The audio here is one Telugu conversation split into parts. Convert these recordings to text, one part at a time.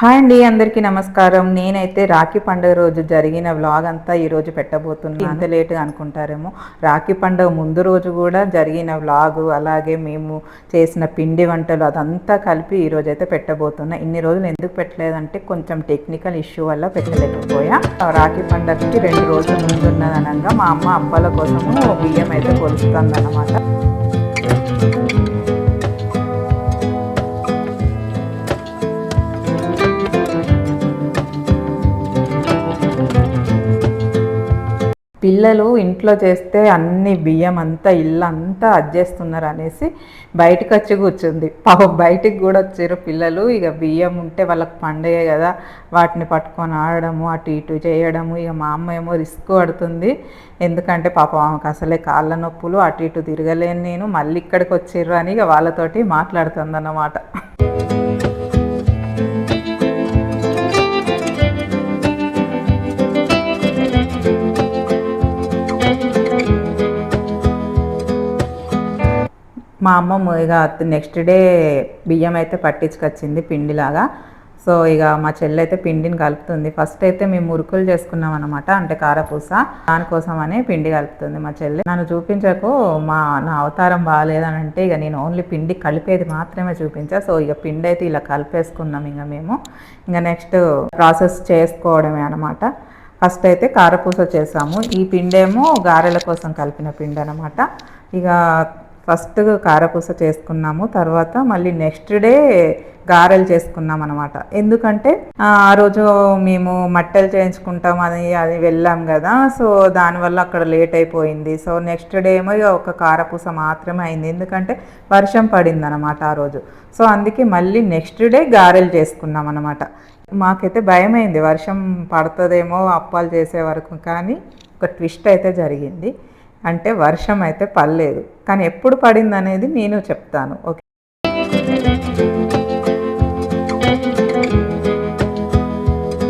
హాయ్ అండి అందరికీ నమస్కారం. నేనైతే రాఖీ పండుగ రోజు జరిగిన వ్లాగ్ అంతా ఈరోజు రోజు పెట్టబోతున్నాను. ఇంత లేట్గా అనుకుంటారేమో. రాఖీ పండుగ ముందు రోజు కూడా జరిగిన వ్లాగ్ అలాగే మేము చేసిన పిండి వంటలు అదంతా కలిపి ఈ అయితే పెట్టబోతున్నా. ఇన్ని రోజులు ఎందుకు పెట్టలేదంటే కొంచెం టెక్నికల్ ఇష్యూ వల్ల పెట్టలేకపోయా. రాఖీ పండుగకి రెండు రోజులు ముందున్నదనంగా మా అమ్మ అప్పాల కోసము బియ్యం అయితే కొలుస్తుంది అనమాట పిల్లలు ఇంట్లో చేస్తే అన్ని బియ్యం అంతా ఇల్లు అంతా అజ్జేస్తున్నారు అనేసి బయటకు వచ్చి కూర్చుంది. పాప బయటికి కూడా వచ్చారు పిల్లలు. ఇక బియ్యం ఉంటే వాళ్ళకి పండగ కదా. వాటిని పట్టుకొని ఆడడము అటు ఇటు చేయడము. ఇక మా అమ్మ ఏమో రిస్క్ పడుతుంది. ఎందుకంటే పాప ఆమెకు అసలే కాళ్ళ నొప్పులు అటు ఇటు తిరగలేను నేను. మళ్ళీ ఇక్కడికి వచ్చిర్రు అని ఇక వాళ్ళతోటి మాట్లాడుతుంది అన్నమాట మా అమ్మమ్మ ఇక నెక్స్ట్ డే బియ్యం అయితే పట్టించుకొచ్చింది పిండిలాగా. సో ఇక మా చెల్లి అయితే పిండిని కలుపుతుంది. ఫస్ట్ అయితే మేము మురుకులు చేసుకున్నాం అనమాట అంటే కారపూస. దానికోసం అని పిండి కలుపుతుంది మా చెల్లి. నన్ను చూపించకు మా నా అవతారం బాగాలేదని అంటే ఇక నేను ఓన్లీ పిండి కలిపేది మాత్రమే చూపించా. సో ఇక పిండి అయితే ఇలా కలిపేసుకున్నాం ఇక మేము. ఇంకా నెక్స్ట్ ప్రాసెస్ చేసుకోవడమే అనమాట ఫస్ట్ అయితే కారపూస చేసాము. ఈ పిండేమో గారెల కోసం కలిపిన పిండి అనమాట ఇక ఫస్ట్ కారపూస చేసుకున్నాము తర్వాత మళ్ళీ నెక్స్ట్ డే గారెలు చేసుకున్నాం అనమాట ఎందుకంటే ఆ రోజు మేము మట్టెలు చేయించుకుంటాం అని అది వెళ్ళాం కదా సో దానివల్ల అక్కడ లేట్ అయిపోయింది. సో నెక్స్ట్ డే ఏమో ఒక కారపూస మాత్రమే అయింది. ఎందుకంటే వర్షం పడింది అనమాట ఆ రోజు. సో అందుకే మళ్ళీ నెక్స్ట్ డే గారెలు చేసుకున్నాం అనమాట మాకైతే భయమైంది వర్షం పడుతుందేమో అప్పాలు చేసే వరకు కానీ ఒక ట్విస్ట్ అయితే జరిగింది. అంటే వర్షం అయితే పడలేదు. కానీ ఎప్పుడు పడింది అనేది నేను చెప్తాను. ఓకే.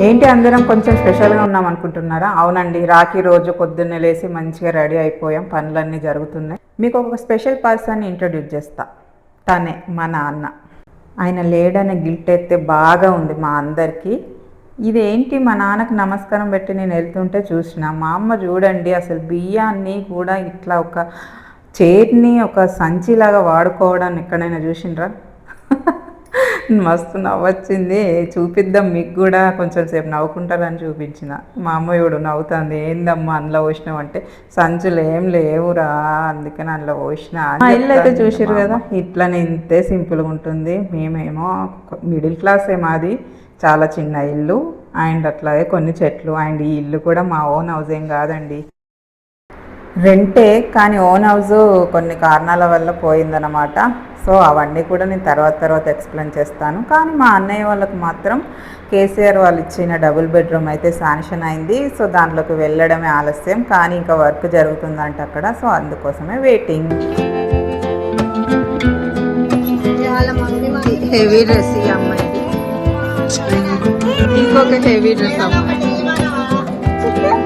ఏంటి అందరం కొంచెం స్పెషల్గా ఉన్నాం అనుకుంటున్నారా? అవునండి. రాఖీ రోజు పొద్దున్నే లేసి మంచిగా రెడీ అయిపోయాం. పనులన్నీ జరుగుతున్నాయి. మీకు ఒక స్పెషల్ పర్సన్ ఇంట్రడ్యూస్ చేస్తా. తనే మా నాన్న. ఆయన లేడనే గిల్ట్ అయితే బాగా ఉంది మా అందరికీ. ఇదేంటి మా నాన్నకు నమస్కారం పెట్టి నేను వెళ్తుంటే చూసిన? మా అమ్మ చూడండి అసలు బియ్యాన్ని కూడా ఇట్లా ఒక చేతిని ఒక సంచిలాగా వాడుకోవడాన్ని ఎక్కడైనా చూసిండ్రా? మస్తు నవ్వొచ్చింది. చూపిద్దాం మీకు కూడా కొంచెం సేపు నవ్వుకుంటారని చూపించిన. మా అమ్మ ఇప్పుడు నవ్వుతుంది. ఏందమ్మా అందులో పోసినావు? అంటే సంచులు ఏం లేవురా అందుకని అందులో పోసిన ఇల్లు అయితే చూసారు కదా. ఇట్లనే ఇంతే సింపుల్గా ఉంటుంది. మేమేమో మిడిల్ క్లాస్ మాది. చాలా చిన్న ఇల్లు అండ్ అట్లాగే కొన్ని చెట్లు అండ్ ఈ ఇల్లు కూడా మా ఓన్ హౌస్ ఏం కాదండి. రెంటే కానీ ఓన్ హౌస్ కొన్ని కారణాల వల్ల పోయిందనమాట సో అవన్నీ కూడా నేను తర్వాత తర్వాత ఎక్స్ప్లెయిన్ చేస్తాను. కానీ మా అన్నయ్య వాళ్ళకు మాత్రం కేసీఆర్ వాళ్ళు ఇచ్చిన డబుల్ బెడ్రూమ్ అయితే శాంక్షన్ అయింది. సో దాంట్లోకి వెళ్ళడమే ఆలస్యం. కానీ ఇంకా వర్క్ జరుగుతుందంట అక్కడ. సో అందుకోసమే వెయిటింగ్ హెవీ డ్రెస్ ఈ అమ్మాయిది ఇంకొక heavy dress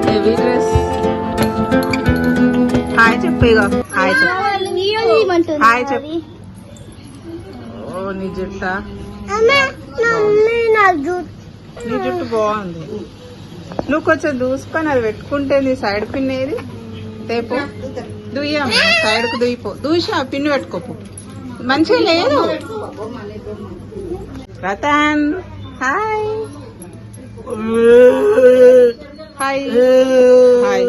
heavy dress. Hi చెప్పు ఇగో. హాయ్ చెప్పు. హాయ్ చెప్పు. ఓ నీ జుట్ట. నీ జుట్టు బాగుంది. నువ్వు కొంచెం దూసుకొని అది పెట్టుకుంటే నీ సైడ్ పిన్ ఏది? తేపో. దుయ్యమ్మ సైడ్కు దుయ్యిపో. దూసి పిన్ పెట్టుకోపో. మంచిగా లేదు? Ratan. Hi hi hi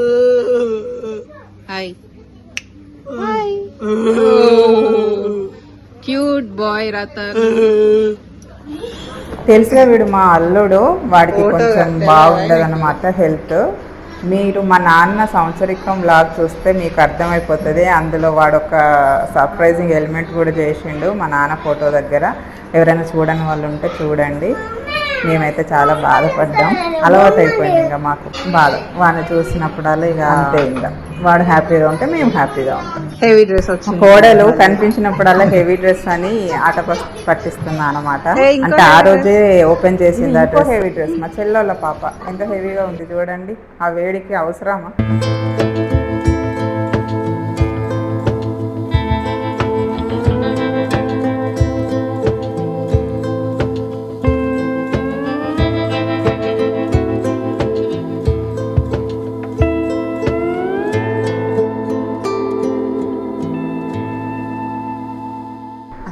hi hi cute boy Ratan తెలుసుగా వీడు మా అల్లుడు. వాడికి కొంచెం బాగుండదు హెల్త్. మీరు మా నాన్న సంవత్సరికం లాగ్ చూస్తే మీకు అర్థమైపోతుంది. అందులో వాడు ఒక సర్ప్రైజింగ్ ఎలిమెంట్ కూడా చేసిండు మా నాన్న ఫోటో దగ్గర. ఎవరైనా చూడని వాళ్ళు ఉంటే చూడండి. మేమైతే చాలా బాధపడ్డాం. అలవాటు అయిపోయింది ఇంకా మాకు. బాధ. వాడిని చూసినప్పుడల్లా ఇక అంతే ఇంకా. వాడు హ్యాపీగా ఉంటే మేము హ్యాపీగా ఉంటాం. హెవీ డ్రెస్ వచ్చింది. కోడలు కనిపించినప్పుడల్లా హెవీ డ్రెస్ అని ఆట పట్టిస్తున్నా అనమాట అంటే ఆ రోజే ఓపెన్ చేసింది హెవీ డ్రెస్ మా చెల్లెళ్ళ పాప. ఎంత హెవీగా ఉంది చూడండి. ఆ వేడికి అవసరమా?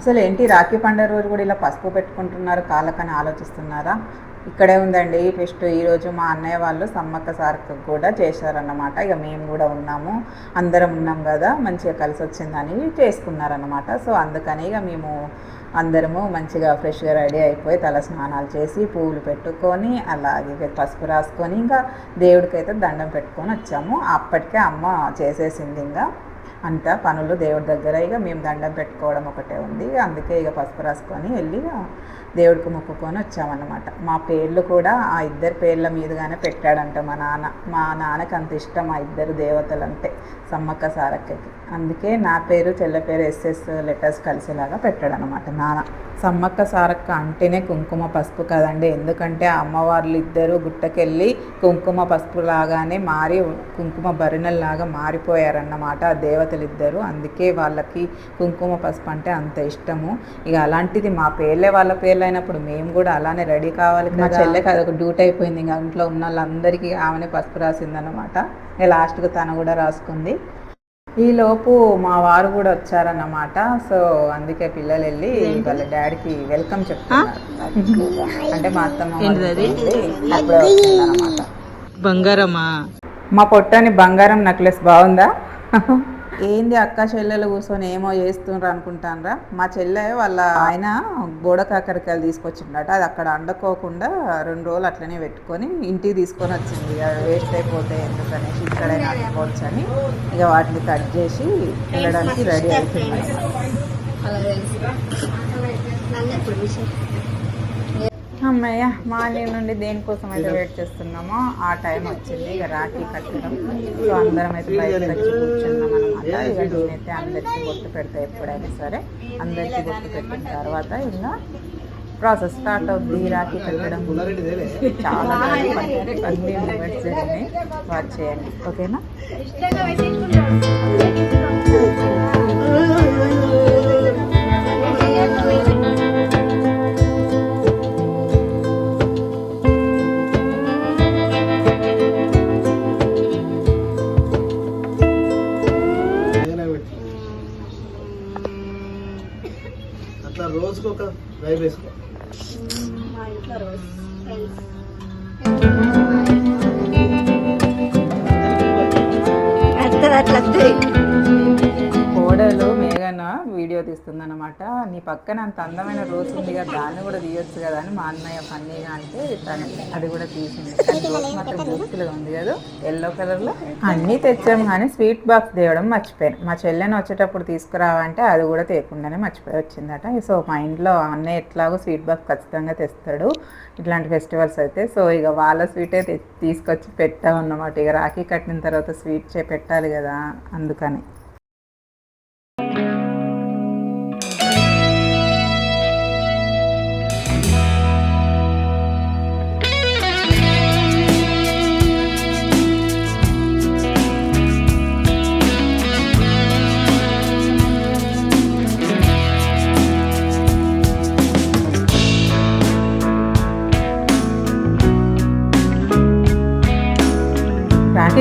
అసలు ఏంటి? రాఖీ పండుగ రోజు కూడా ఇలా పసుపు పెట్టుకుంటున్నారు. కాళ్ళకని ఆలోచిస్తున్నారా? ఇక్కడే ఉందండి. ఫెస్ట్ ఈరోజు మా అన్నయ్య వాళ్ళు సమ్మక్క సార్కి కూడా చేశారన్నమాట. ఇక మేము కూడా ఉన్నాము. అందరం ఉన్నాం కదా. మంచిగా కలిసి వచ్చిందని చేసుకున్నారన్నమాట. సో అందుకని ఇక మేము అందరము మంచిగా ఫ్రెష్గా రెడీ అయిపోయి తల స్నానాలు చేసి పూలు పెట్టుకొని అలాగే పసుపు రాసుకొని ఇంకా దేవుడికైతే దండం పెట్టుకొని వచ్చాము. అప్పటికే అమ్మ చేసేసింది ఇంకా. అంతా పనులు దేవుడి దగ్గర. ఇక మేము దండం పెట్టుకోవడం ఒకటే ఉంది. అందుకే ఇక పసుపు రాసుకొని వెళ్ళి దేవుడికి మొక్కుకొని వచ్చామన్నమాట. మా పేర్లు కూడా ఆ ఇద్దరు పేర్ల మీదుగానే పెట్టాడంట మా నాన్న. మా నాన్నకి అంత ఇష్టం ఆ ఇద్దరు దేవతలు అంటే సమ్మక్క సారక్కకి. అందుకే నా పేరు చెల్ల పేరు ఎస్ఎస్ లెటర్స్ కలిసేలాగా పెట్టాడనమాట నాన్న. సమ్మక్క సారక్క అంటేనే కుంకుమ పసుపు కదండి. ఎందుకంటే ఆ అమ్మవార్లు ఇద్దరు గుట్టకెళ్ళి కుంకుమ పసుపు లాగానే మారి కుంకుమ భరిణల్లాగా మారిపోయారన్నమాట ఆ దేవతలు ఇద్దరు అందుకే వాళ్ళకి కుంకుమ పసుపు అంటే అంత ఇష్టము. ఇక అలాంటిది మా పేర్లే వాళ్ళ పేర్లు అయినప్పుడు మేము కూడా అలానే రెడీ కావాలి మా చెల్లెకి అదొక డ్యూటీ అయిపోయింది. ఇంకా ఇంట్లో ఉన్న వాళ్ళందరికీ ఆమెనే పసుపు రాసిందనమాట లాస్ట్కి తను కూడా రాసుకుంది. ఈ లోపు మా వారు కూడా వచ్చారన్నమాట. సో అందుకే పిల్లలు వెళ్ళి వాళ్ళ డాడీకి వెల్కమ్ చెప్తున్నారు. అంటే మా అత్తమ్మ బంగారమా? మా పొట్టని బంగారం నెక్లెస్ బాగుందా? ఏంది అక్క చెల్లెలు కూర్చొని ఏమో చేస్తుండ్రు అనుకుంటానరా? మా చెల్లె వాళ్ళ ఆయన గోడ కాకరకాయలు తీసుకొచ్చిండట. అది అక్కడ అండుకోకుండా రెండు రోజులు అట్లనే పెట్టుకొని ఇంటికి తీసుకొని వచ్చింది. అది వేస్ట్ అయిపోతే ఎందుకనేసి ఇక్కడైనా అనుకోవచ్చు అని ఇక వాటిని కట్ చేసి వెళ్ళడానికి రెడీ అవుతుంది అమ్మయ్య మార్నింగ్ నుండి దేనికోసం అయితే వెయిట్ చేస్తున్నామో ఆ టైం వచ్చింది. ఇక రాఖీ కట్టడం. సో అందరం అయితే బయట వచ్చి కూర్చున్నాం అనమాట ఇక నేనైతే అందరికీ గుర్తు పెడతా ఎప్పుడైనా సరే. అందరికీ గుర్తు పెట్టిన తర్వాత ఇంకా ప్రాసెస్ స్టార్ట్ అవుద్ది. రాఖీ కట్టడం చాలా అన్ని మూమెంట్స్ జరిగినాయి వాచ్ చేయండి. ఓకేనా? అట్లా రోజుకు ఒక డ్రైవ్ వేసుకో. కోడలు వీడియో నీ పక్కన అంత అందమైన రోజు ఉంది కదా దాన్ని కూడా తీయొచ్చు కదా అని మా అన్నయ్య ఫన్నీగా అంటే తను అది కూడా తీసింది. కానీ రోజు మాత్రం బ్యూటిఫుల్గా ఉంది కదా ఎల్లో కలర్లో అన్నీ తెచ్చాం కానీ స్వీట్ బాక్స్ తేవడం మర్చిపోయాను. మా చెల్లెని వచ్చేటప్పుడు తీసుకురావంటే అది కూడా తేకుండానే మర్చిపోయి వచ్చిందట. సో మా ఇంట్లో అన్నయ్య ఎట్లాగో స్వీట్ బాక్స్ ఖచ్చితంగా తెస్తాడు. ఇట్లాంటి ఫెస్టివల్స్ అయితే. సో ఇక వాళ్ళ స్వీటే తీసుకొచ్చి పెట్టామన్నమాట. ఇక రాఖీ కట్టిన తర్వాత స్వీట్ చే పెట్టాలి కదా అందుకని.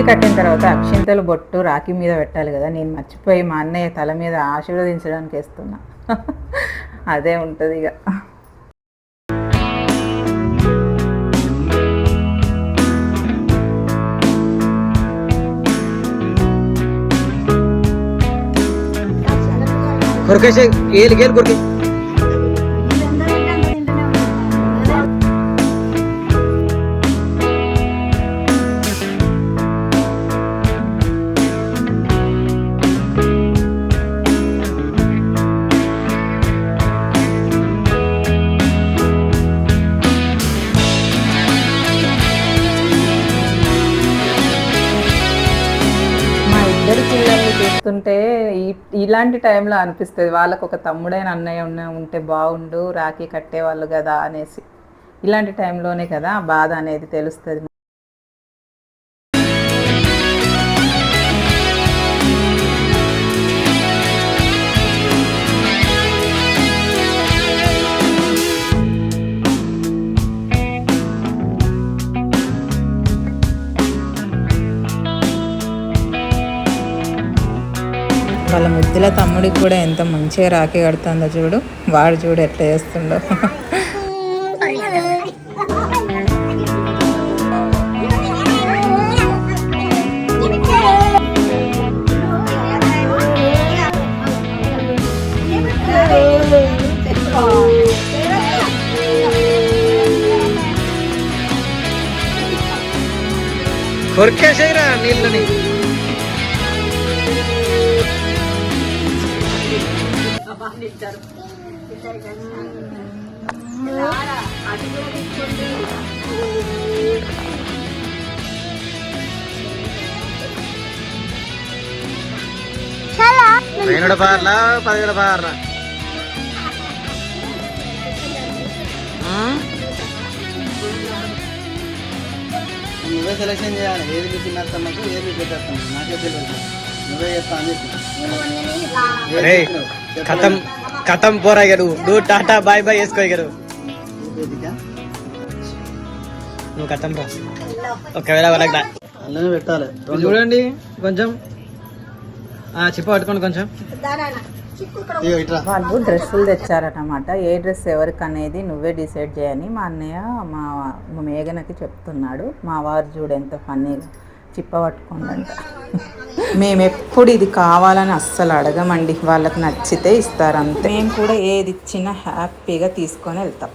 కట్టిన తర్వాత అక్షింతలు బొట్టు రాఖీ మీద పెట్టాలి కదా నేను మర్చిపోయి మా అన్నయ్య తల మీద ఆశీర్వదించడానికి వేస్తున్నా. అదే ఉంటుంది ఇక కొరకేసే ఏలు గేలు కొరికే ఇలాంటి టైంలో అనిపిస్తుంది వాళ్ళకు ఒక తమ్ముడైన అన్నయ్య ఉన్న ఉంటే బాగుండు రాఖీ కట్టేవాళ్ళు కదా అనేసి. ఇలాంటి టైంలోనే కదా బాధ అనేది తెలుస్తుంది. వాళ్ళ ముద్దుల తమ్ముడికి కూడా ఎంత మంచిగా రాఖీ కడుతుందో చూడు. వాడు చూడు ఎట్లా చేస్తుండో. కొరికేసేయరా నీళ్ళని. పదిహేడు పార్లా పదిహేడు పార్లా. నువ్వే సెలెక్షన్ చేయాలి. ఏది మీ చిన్నత్తమ్మకు ఏది మీ పెద్దత్తమ్మ నాకే తెలియదు. నువ్వే చెప్తా అని చెప్పి. కథం కథం పోరాగారు నువ్వు టాటా బాయ్ బాయ్ వేసుకోగలరు నువ్వు కథం రా ఒకవేళ వాళ్ళకి పెట్టాలి. చూడండి కొంచెం. చెప్ప పట్టుకోండి కొంచెం. వాళ్ళు డ్రెస్సులు తెచ్చారనమాట ఏ డ్రెస్ ఎవరికి అనేది నువ్వే డిసైడ్ చేయని మా అన్నయ్య మా మేఘనకి చెప్తున్నాడు. మా వారు చూడు ఎంత ఫన్నీగా. చిప్ప పట్టుకోండంట. మేము ఎప్పుడు ఇది కావాలని అస్సలు అడగమండి. వాళ్ళకి నచ్చితే ఇస్తారు అంతే మేము కూడా ఏది ఇచ్చినా హ్యాపీగా తీసుకొని వెళ్తాం.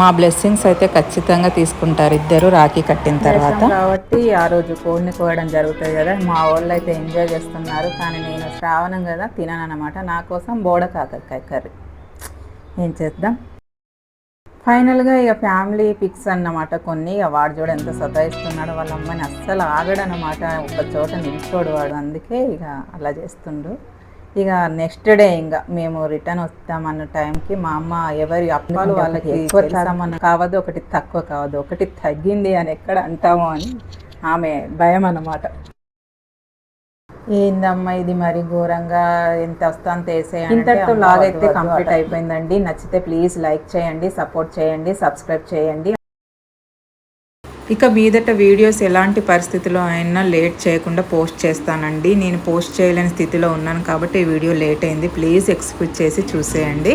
మా బ్లెస్సింగ్స్ అయితే ఖచ్చితంగా తీసుకుంటారు. ఇద్దరు రాఖీ కట్టిన తర్వాత. కాబట్టి ఆ రోజు కోడిని కోయడం జరుగుతుంది కదా. మా వాళ్ళు అయితే ఎంజాయ్ చేస్తున్నారు. కానీ నేను శ్రావణం కదా తినను అనమాట నా కోసం బోడ కాకరకాయ కర్రీ. ఏం చేద్దాం? ఫైనల్గా ఇక ఫ్యామిలీ పిక్స్ అన్నమాట కొన్ని. ఇక వాడు చూడ ఎంత సతాయిస్తున్నాడు వాళ్ళ అమ్మని అస్సలు ఆగడనమాట ఒక చోట నిల్చోడు వాడు. అందుకే ఇక అలా చేస్తుండు. ఇక నెక్స్ట్ డే ఇంకా మేము రిటర్న్ వస్తామన్న టైంకి మా అమ్మ ఎవరి అప్పాలు వాళ్ళకి ఎక్కువ తెస్తామన్న కావద్దు ఒకటి తక్కువ కావద్దు ఒకటి తగ్గింది అని ఎక్కడ అంటామో అని ఆమె భయం అన్నమాట. ఏందమ్మా ఇది మరి ఘోరంగా ఎంత వస్తా అంత వేసేయండి ఇంతటితో లాగ్ అయితే కంప్లీట్ అయిపోయిందండి. నచ్చితే ప్లీజ్ లైక్ చేయండి సపోర్ట్ చేయండి సబ్స్క్రైబ్ చేయండి. ఇక మీదట వీడియోస్ ఎలాంటి పరిస్థితిలో అయినా లేట్ చేయకుండా పోస్ట్ చేస్తానండి. నేను పోస్ట్ చేయలేని స్థితిలో ఉన్నాను కాబట్టి ఈ వీడియో లేట్ అయింది. ప్లీజ్ ఎక్స్క్యూజ్ చేసి చూసేయండి.